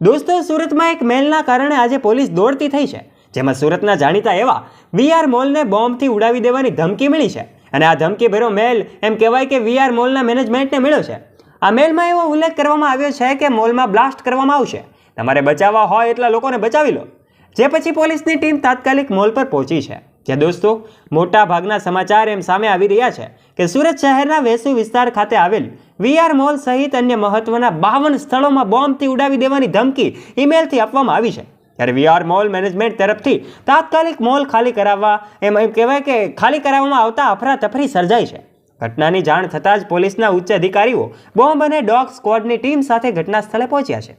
દોસ્તો, સુરતમાં એક મેલના કારણે આજે પોલીસ દોડતી થઈ છે, જેમાં સુરતના જાણીતા એવા વીઆર મોલને બોમ્બથી ઉડાવી દેવાની ધમકી મળી છે. અને આ ધમકી ભર્યો મેલ એમ કહેવાય કે વીઆર મોલના મેનેજમેન્ટને મળ્યો છે. આ મેલમાં એવો ઉલ્લેખ કરવામાં આવ્યો છે કે મોલમાં બ્લાસ્ટ કરવામાં આવશે. તમારે બચાવવા હોય એટલા લોકોને બચાવી લો. જે પછી પોલીસની ટીમ તાત્કાલિક મોલ પર પહોંચી છે. જે દોસ્તો મોટા ભાગના સમાચાર એમ સામે આવી રહ્યા છે કે સુરત શહેરના વેસુ વિસ્તાર ખાતે આવેલ વીઆર મોલ સહિત અન્ય મહત્વના બાવન સ્થળોમાં બોમ્બથી ઉડાવી દેવાની ધમકી ઈમેલથી આપવામાં આવી છે. ત્યારે વીઆર મોલ મેનેજમેન્ટ તરફથી તાત્કાલિક મોલ ખાલી કરાવવા એમ એમ કહેવાય કે ખાલી કરાવવામાં આવતા અફરાતફરી સર્જાઈ છે. ઘટનાની જાણ થતાં જ પોલીસના ઉચ્ચ અધિકારીઓ બોમ્બ અને ડોગ સ્ક્વોડની ટીમ સાથે ઘટના સ્થળે પહોંચ્યા છે.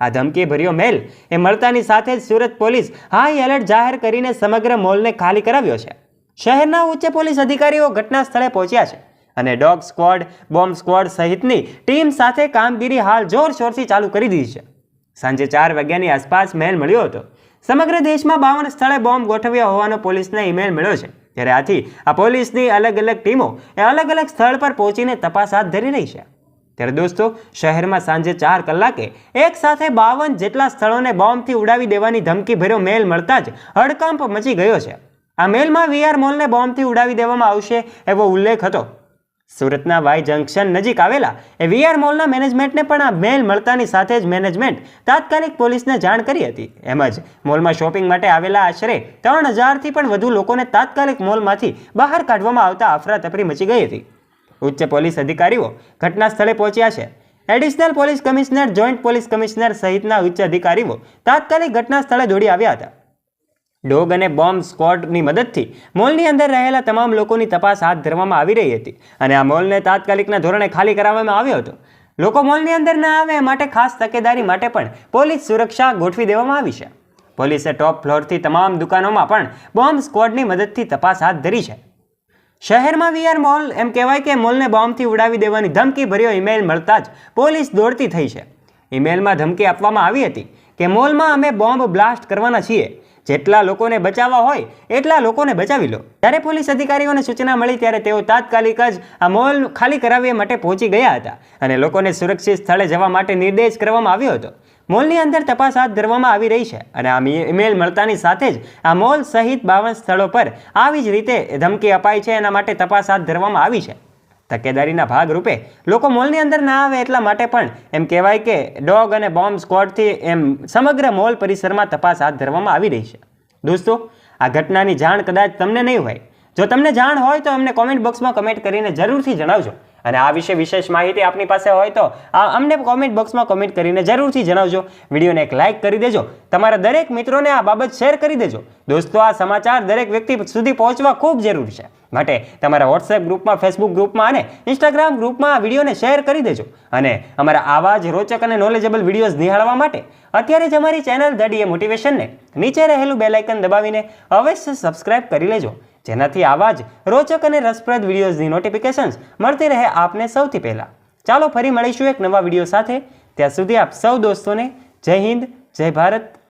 આ ધમકી ભર્યો મેલ એ મળતાની સાથે જ સુરત પોલીસ હાઈ એલર્ટ જાહેર કરીને સમગ્ર મોલને ખાલી કરાવ્યો છે. શહેરના ઉચ્ચ પોલીસ અધિકારીઓ ઘટના સ્થળે પહોંચ્યા છે અને ડોગ સ્ક્વોડ, બોમ્બ સ્ક્વોડ સહિતની ટીમ સાથે કામગીરી હાલ જોરશોરથી ચાલુ કરી દીધી છે. સાંજે ચાર વાગ્યાની આસપાસ મેલ મળ્યો હતો. સમગ્ર દેશમાં બાવન સ્થળે બોમ્બ ગોઠવ્યા હોવાનો પોલીસને ઈમેલ મળ્યો છે. ત્યારે આથી આ પોલીસની અલગ અલગ ટીમો એ અલગ અલગ સ્થળ પર પહોંચીને તપાસ હાથ ધરી રહી છે. ત્યારે દોસ્તો, શહેરમાં સાંજે ચાર કલાકે એક સાથે બાવન જેટલા સ્થળોને બોમ્બથી ઉડાવી દેવાની ધમકીભર્યો મેલ મળતા જ હડકંપ મચી ગયો છે. આ મેલમાં વીઆર મોલને બોમ્બથી ઉડાવી દેવામાં આવશે એવો ઉલ્લેખ હતો. સુરતના વાય જંકશન નજીક આવેલા એ વીઆર મોલના મેનેજમેન્ટને પણ આ મેલ મળતાની સાથે જ મેનેજમેન્ટ તાત્કાલિક પોલીસને જાણ કરી હતી. એમ જ મોલમાં શોપિંગ માટે આવેલા આશરે ત્રણ હજારથી પણ વધુ લોકોને તાત્કાલિક મોલમાંથી બહાર કાઢવામાં આવતા અફરાતફરી મચી ગઈ હતી. ઉચ્ચ પોલીસ અધિકારીઓ ઘટના સ્થળે પહોંચ્યા છે. Additional police commissioner, joint police commissioner સહિતના ઉચ્ચ અધિકારીઓ તાત્કાલિક ઘટના સ્થળે દોડી આવ્યા હતા. ડોગ અને બોમ્બ સ્કોડની મદદથી મોલની અંદર રહેલા તમામ લોકોની તપાસ હાથ ધરવામાં આવી રહી હતી અને આ મોલને તાત્કાલિકના ધોરણે ખાલી કરાવવામાં આવ્યો હતો. લોકો મોલની અંદર ન આવે માટે ખાસ તકેદારી માટે પણ પોલીસ સુરક્ષા ગોઠવી દેવામાં આવી છે. પોલીસે ટોપ ફ્લોરથી તમામ દુકાનોમાં પણ બોમ્બ સ્કોડની મદદથી તપાસ હાથ ધરી છે. શહેરમાં વીઆર મોલ એમ કહેવાય કે મોલને બોમ્બથી ઉડાવી દેવાની ધમકી ભર્યો ઈમેલ મળતા જ પોલીસ દોડતી થઈ છે. ઈમેલમાં ધમકી આપવામાં આવી હતી કે મોલમાં અમે બોમ્બ બ્લાસ્ટ કરવાના છીએ. જેટલા લોકોને બચાવવા હોય, એટલા લોકોને બચાવી લો. જ્યારે પોલીસ અધિકારીઓને સૂચના મળી ત્યારે તેઓ તાત્કાલિક જ આ મોલ ખાલી કરાવવા માટે પહોંચી ગયા હતા અને લોકોને સુરક્ષિત સ્થળે જવા માટે નિર્દેશ કરવામાં આવ્યો હતો. મોલની અંદર તપાસ હાથ ધરવામાં આવી રહી છે અને આ ઇમેલ મળતાની સાથે જ આ મોલ સહિત બાવન સ્થળો પર આવી જ રીતે ધમકી અપાઈ છે એના માટે તપાસ હાથ ધરવામાં આવી છે. તકેદારીના ભાગરૂપે લોકો મોલની અંદર ના આવે એટલા માટે પણ એમ કહેવાય કે ડોગ અને બોમ્બ સ્કોડથી એમ સમગ્ર મોલ પરિસરમાં તપાસ હાથ ધરવામાં આવી રહી છે. દોસ્તો, આ ઘટનાની જાણ કદાચ તમને નહીં હોય. જો તમને જાણ હોય તો અમને કોમેન્ટ બોક્સમાં કમેન્ટ કરીને જરૂરથી જણાવજો. અને આ વિશે વિશેષ માહિતી આપની પાસે હોય તો અમને કોમેન્ટ બોક્સમાં કોમેન્ટ કરીને જરૂરથી જણાવજો. વિડીયોને એક લાઇક કરી દેજો. તમારા દરેક મિત્રોને આ બાબત શેર કરી દેજો. દોસ્તો, આ સમાચાર દરેક વ્યક્તિ સુધી પહોંચવા ખૂબ જરૂરી છે. માટે તમારા વોટ્સએપ ગ્રુપમાં ફેસબુક ગ્રુપમાં અને ઇન્સ્ટાગ્રામ ગ્રુપમાં આ વિડીયોને શેર કરી દેજો. અને અમારા આવા જ રોચક અને નોલેજેબલ વિડીયોઝ નિહાળવા માટે અત્યારે જ અમારી ચેનલ ધ ડીએ મોટિવેશનને નીચે રહેલું બેલાઇકન દબાવીને અવશ્ય સબસ્ક્રાઇબ કરી લેજો. જેનાથી આવા જ રોચક અને રસપ્રદ વિડીયોઝની નોટિફિકેશન્સ મળતી રહે આપને સૌથી પહેલાં. ચાલો ફરી મળીશું એક નવા વીડિયો સાથે. ત્યાં સુધી આપ સૌ દોસ્તોને જય હિન્દ, જય ભારત